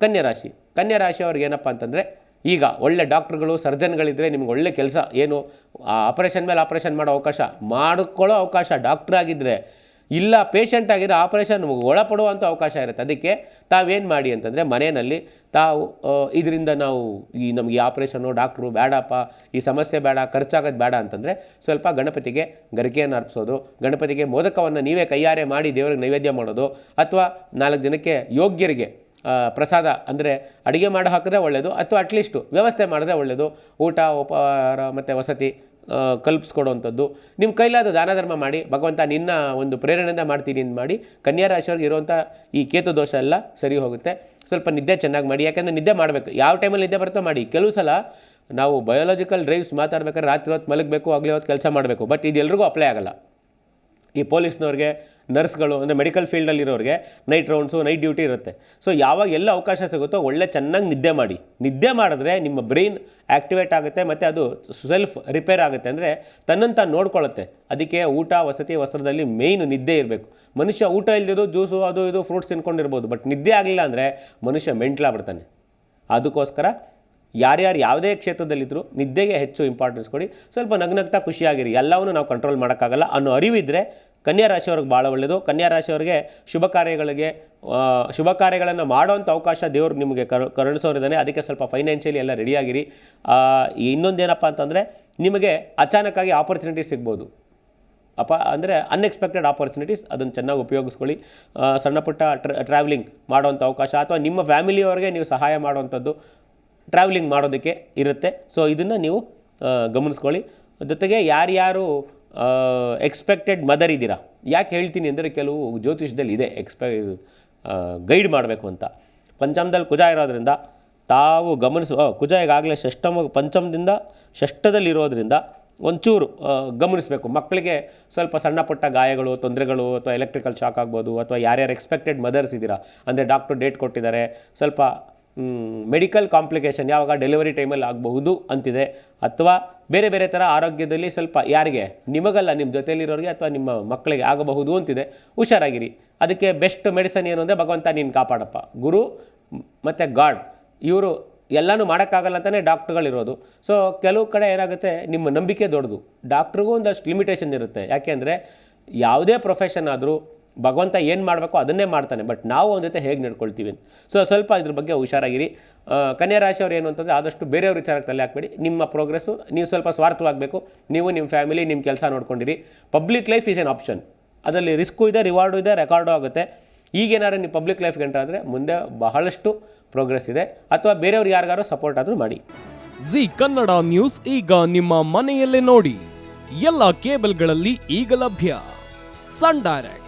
ಕನ್ಯಾ ರಾಶಿ. ಕನ್ಯಾ ಏನಪ್ಪ ಅಂತಂದರೆ, ಈಗ ಒಳ್ಳೆ ಡಾಕ್ಟ್ರುಗಳು ಸರ್ಜನ್ಗಳಿದ್ದರೆ ನಿಮ್ಗೆ ಒಳ್ಳೆ ಕೆಲಸ. ಏನು ಆಪರೇಷನ್ ಮೇಲೆ ಆಪರೇಷನ್ ಮಾಡೋ ಅವಕಾಶ. ಮಾಡಿಕೊಳ್ಳೋ ಅವಕಾಶ. ಡಾಕ್ಟ್ರ್ ಆಗಿದ್ದರೆ ಇಲ್ಲ ಪೇಷಂಟ್ ಆಗಿದ್ರೆ ಆಪರೇಷನ್ ಒಳಪಡುವಂಥ ಅವಕಾಶ ಇರುತ್ತೆ. ಅದಕ್ಕೆ ತಾವೇನು ಮಾಡಿ ಅಂತಂದರೆ, ಮನೆಯಲ್ಲಿ ತಾವು ಇದರಿಂದ ನಾವು ಈ ನಮಗೆ ಈ ಡಾಕ್ಟ್ರು ಬೇಡಪ್ಪ ಈ ಸಮಸ್ಯೆ ಬೇಡ, ಖರ್ಚಾಗೋದು ಬೇಡ ಅಂತಂದರೆ, ಸ್ವಲ್ಪ ಗಣಪತಿಗೆ ಗರಿಕೆಯನ್ನು ಅರ್ಪಿಸೋದು, ಗಣಪತಿಗೆ ಮೋದಕವನ್ನು ನೀವೇ ಕೈಯಾರೆ ಮಾಡಿ ದೇವರಿಗೆ ನೈವೇದ್ಯ ಮಾಡೋದು, ಅಥವಾ ನಾಲ್ಕು ಜನಕ್ಕೆ ಯೋಗ್ಯರಿಗೆ ಪ್ರಸಾದ ಅಂದರೆ ಅಡುಗೆ ಮಾಡಿ ಹಾಕಿದ್ರೆ ಒಳ್ಳೆಯದು ಅಥವಾ ಅಟ್ಲೀಸ್ಟು ವ್ಯವಸ್ಥೆ ಮಾಡಿದ್ರೆ ಒಳ್ಳೆಯದು ಊಟ, ಉಪಹಾರ ಮತ್ತು ವಸತಿ ಕಲ್ಪಿಸ್ಕೊಡುವಂಥದ್ದು. ನಿಮ್ಮ ಕೈಲಾದ ದಾನ ಧರ್ಮ ಮಾಡಿ, ಭಗವಂತ ನಿನ್ನ ಒಂದು ಪ್ರೇರಣೆಯಿಂದ ಮಾಡ್ತೀನಿ ಅಂತ ಮಾಡಿ, ಕನ್ಯಾ ರಾಶಿಯವ್ರಿಗೆ ಇರುವಂಥ ಈ ಕೇತು ದೋಷ ಎಲ್ಲ ಸರಿ ಹೋಗುತ್ತೆ. ಸ್ವಲ್ಪ ನಿದ್ದೆ ಚೆನ್ನಾಗಿ ಮಾಡಿ, ಯಾಕೆಂದರೆ ನಿದ್ದೆ ಮಾಡಬೇಕು. ಯಾವ ಟೈಮಲ್ಲಿ ನಿದ್ದೆ ಬರುತ್ತೋ ಮಾಡಿ. ಕೆಲವು ಸಲ ನಾವು ಬಯೋಲಾಜಿಕಲ್ ಡ್ರೈವ್ಸ್ ಮಾತಾಡ್ಬೇಕಾದ್ರೆ ರಾತ್ರಿ ಹೊತ್ತು ಮಲಗಬೇಕು, ಆಗಲಿ ಹೊತ್ತು ಕೆಲಸ ಮಾಡಬೇಕು. ಬಟ್ ಇದೆಲ್ಲರಿಗೂ ಅಪ್ಲೈ ಆಗಲ್ಲ. ಈ ಪೊಲೀಸ್ನವ್ರಿಗೆ, ನರ್ಸ್ಗಳು, ಅಂದರೆ ಮೆಡಿಕಲ್ ಫೀಲ್ಡಲ್ಲಿರೋರಿಗೆ ನೈಟ್ ರೌಂಡ್ಸು, ನೈಟ್ ಡ್ಯೂಟಿ ಇರುತ್ತೆ. ಸೊ ಯಾವಾಗ ಎಲ್ಲ ಅವಕಾಶ ಸಿಗುತ್ತೋ ಒಳ್ಳೆ ಚೆನ್ನಾಗಿ ನಿದ್ದೆ ಮಾಡಿ. ನಿದ್ದೆ ಮಾಡಿದ್ರೆ ನಿಮ್ಮ ಬ್ರೈನ್ ಆ್ಯಕ್ಟಿವೇಟ್ ಆಗುತ್ತೆ ಮತ್ತು ಅದು ಸೆಲ್ಫ್ ರಿಪೇರ್ ಆಗುತ್ತೆ. ಅಂದರೆ ತನ್ನಂತ ತಾನು ನೋಡ್ಕೊಳ್ಳುತ್ತೆ. ಅದಕ್ಕೆ ಊಟ, ವಸತಿ ವಸ್ತ್ರದಲ್ಲಿ ಮೇಯ್ನ್ ನಿದ್ದೆ ಇರಬೇಕು. ಮನುಷ್ಯ ಊಟ ಇಲ್ದಿದ್ದು ಜ್ಯೂಸು, ಅದು ಇದು, ಫ್ರೂಟ್ಸ್ ತಿನ್ಕೊಂಡಿರ್ಬೋದು. ಬಟ್ ನಿದ್ದೆ ಆಗಲಿಲ್ಲ ಅಂದರೆ ಮನುಷ್ಯ ಮೆಂಟ್ಲಾಗ್ಬಿಡ್ತಾನೆ ಅದಕ್ಕೋಸ್ಕರ ಯಾರ್ಯಾರು ಯಾವುದೇ ಕ್ಷೇತ್ರದಲ್ಲಿದ್ದರೂ ನಿದ್ದೆಗೆ ಹೆಚ್ಚು ಇಂಪಾರ್ಟೆನ್ಸ್ ಕೊಡಿ. ಸ್ವಲ್ಪ ನಗ್ನಗ್ತಾ ಖುಷಿಯಾಗಿರಿ. ಎಲ್ಲವನ್ನೂ ನಾವು ಕಂಟ್ರೋಲ್ ಮಾಡೋಕ್ಕಾಗಲ್ಲ. ಅನ್ನೋ ಅರಿವಿದ್ದರೆ ಕನ್ಯಾ ರಾಶಿಯವ್ರಿಗೆ ಭಾಳ ಒಳ್ಳೆಯದು ಕನ್ಯಾ ರಾಶಿಯವ್ರಿಗೆ ಶುಭ ಕಾರ್ಯಗಳಿಗೆ ಶುಭ ಕಾರ್ಯಗಳನ್ನು ಮಾಡೋವಂಥ ಅವಕಾಶ ದೇವರು ನಿಮಗೆ ಕರು, ಕರುಣಿಸೋರಿದ್ದಾನೆ. ಅದಕ್ಕೆ ಸ್ವಲ್ಪ ಫೈನಾನ್ಷಿಯಲಿ ಎಲ್ಲ ರೆಡಿಯಾಗಿರಿ ಇನ್ನೊಂದೇನಪ್ಪ ಅಂತಂದರೆ ನಿಮಗೆ ಅಚಾನಕ್ಕಾಗಿ ಆಪರ್ಚುನಿಟಿ ಸಿಗ್ಬೋದು. ಅಪ ಅಂದರೆ ಅನ್ಎಕ್ಸ್ಪೆಕ್ಟೆಡ್ ಆಪರ್ಚುನಿಟೀಸ್ ಅದನ್ನು ಚೆನ್ನಾಗಿ ಉಪಯೋಗಿಸ್ಕೊಳ್ಳಿ. ಸಣ್ಣ ಪುಟ್ಟ ಟ್ರಾವೆಲಿಂಗ್ ಮಾಡೋವಂಥ ಅವಕಾಶ ಅಥವಾ ನಿಮ್ಮ ಫ್ಯಾಮಿಲಿಯವರಿಗೆ ನೀವು ಸಹಾಯ ಮಾಡುವಂಥದ್ದು. ಟ್ರಾವೆಲಿಂಗ್ ಮಾಡೋದಕ್ಕೆ ಇರುತ್ತೆ. ಸೊ ಇದನ್ನು ನೀವು ಗಮನಿಸ್ಕೊಳ್ಳಿ. ಜೊತೆಗೆ ಯಾರ್ಯಾರು ಎಕ್ಸ್ಪೆಕ್ಟೆಡ್ ಮದರ್ ಇದ್ದೀರಾ? ಯಾಕೆ ಹೇಳ್ತೀನಿ ಅಂದರೆ ಕೆಲವು ಜ್ಯೋತಿಷದಲ್ಲಿ ಇದೆ ಎಕ್ಸ್ಪೆ ಗೈಡ್ ಮಾಡಬೇಕು ಅಂತ. ಪಂಚಮದಲ್ಲಿ ಕುಜ ಇರೋದ್ರಿಂದ ತಾವು ಗಮನಿಸುವ ಕುಜ ಈಗಾಗಲೇ ಷಷ್ಟಮ, ಪಂಚಮದಿಂದ ಷಷ್ಠದಲ್ಲಿರೋದ್ರಿಂದ ಒಂಚೂರು ಗಮನಿಸಬೇಕು. ಮಕ್ಕಳಿಗೆ ಸ್ವಲ್ಪ ಸಣ್ಣ ಪುಟ್ಟ ಗಾಯಗಳು, ತೊಂದರೆಗಳು ಅಥವಾ ಎಲೆಕ್ಟ್ರಿಕಲ್ ಶಾಕ್ ಆಗ್ಬೋದು ಅಥವಾ ಯಾರ್ಯಾರು ಎಕ್ಸ್ಪೆಕ್ಟೆಡ್ ಮದರ್ಸ್ ಇದ್ದೀರಾ, ಅಂದರೆ ಡಾಕ್ಟ್ರು ಡೇಟ್ ಕೊಟ್ಟಿದ್ದಾರೆ, ಸ್ವಲ್ಪ ಮೆಡಿಕಲ್ ಕಾಂಪ್ಲಿಕೇಶನ್ ಯಾವಾಗ ಡೆಲಿವರಿ ಟೈಮಲ್ಲಿ ಆಗಬಹುದು ಅಂತಿದೆ. ಅಥವಾ ಬೇರೆ ಬೇರೆ ಥರ ಆರೋಗ್ಯದಲ್ಲಿ ಸ್ವಲ್ಪ ಯಾರಿಗೆ, ನಿಮಗಲ್ಲ ನಿಮ್ಮ ಜೊತೆಯಲ್ಲಿರೋರಿಗೆ ಅಥವಾ ನಿಮ್ಮ ಮಕ್ಕಳಿಗೆ ಆಗಬಹುದು ಅಂತಿದೆ. ಹುಷಾರಾಗಿರಿ. ಅದಕ್ಕೆ ಬೆಸ್ಟ್ ಮೆಡಿಸನ್ ಏನು ಅಂದರೆ ಭಗವಂತ ನೀನು ಕಾಪಾಡಪ್ಪ. ಗುರು ಮತ್ತು ಗಾಡ್, ಇವರು ಎಲ್ಲನೂ ಮಾಡೋಕ್ಕಾಗಲ್ಲ ಅಂತಲೇ ಡಾಕ್ಟ್ರುಗಳಿರೋದು ಸೊ ಕೆಲವು ಕಡೆ ಏನಾಗುತ್ತೆ, ನಿಮ್ಮ ನಂಬಿಕೆ ದೊಡ್ಡದು. ಡಾಕ್ಟ್ರಿಗೂ ಒಂದಷ್ಟು ಲಿಮಿಟೇಷನ್ ಇರುತ್ತೆ. ಯಾಕೆಂದರೆ ಯಾವುದೇ ಪ್ರೊಫೆಷನ್ ಆದರೂ ಭಗವಂತ ಏನು ಮಾಡಬೇಕು ಅದನ್ನೇ ಮಾಡ್ತಾನೆ. ಬಟ್ ನಾವು ಅವನ ಜೊತೆ ಹೇಗೆ ನಡ್ಕೊಳ್ತೀವಿ ಸೊ ಸ್ವಲ್ಪ ಇದ್ರ ಬಗ್ಗೆ ಹುಷಾರಾಗಿರಿ. ಕನ್ಯಾ ರಾಶಿಯವ್ರು ಏನು ಅಂತಂದರೆ ಆದಷ್ಟು ಬೇರೆಯವ್ರ ವಿಚಾರಕ್ಕೆ ತಲೆ ಹಾಕ್ಬೇಡಿ. ನಿಮ್ಮ ಪ್ರೋಗ್ರೆಸ್ಸು ನೀವು ಸ್ವಲ್ಪ ಸ್ವಾರ್ಥವಾಗಬೇಕು. ನೀವು ನಿಮ್ಮ ಫ್ಯಾಮಿಲಿ ನಿಮ್ಮ ಕೆಲಸ ನೋಡ್ಕೊಂಡಿರಿ. Public life is an option ಅದರಲ್ಲಿ ರಿಸ್ಕು ಇದೆ ರಿವಾರ್ಡು ಇದೆ ರೆಕಾರ್ಡು ಆಗುತ್ತೆ. ಈಗೇನಾದ್ರು ನೀವು ಪಬ್ಲಿಕ್ ಲೈಫ್ಗೆ ಎಂಟರ್ ಆದರೆ ಮುಂದೆ ಬಹಳಷ್ಟು ಪ್ರೋಗ್ರೆಸ್ ಇದೆ. ಅಥವಾ ಬೇರೆಯವ್ರು ಯಾರಿಗಾರು ಸಪೋರ್ಟ್ ಆದರೂ ಮಾಡಿ. ಜಿ ಕನ್ನಡ ನ್ಯೂಸ್ ಈಗ ನಿಮ್ಮ ಮನೆಯಲ್ಲೇ ನೋಡಿ. ಎಲ್ಲ ಕೇಬಲ್ಗಳಲ್ಲಿ ಈಗ ಲಭ್ಯ. ಸನ್ ಡೈರೆಕ್ಟ್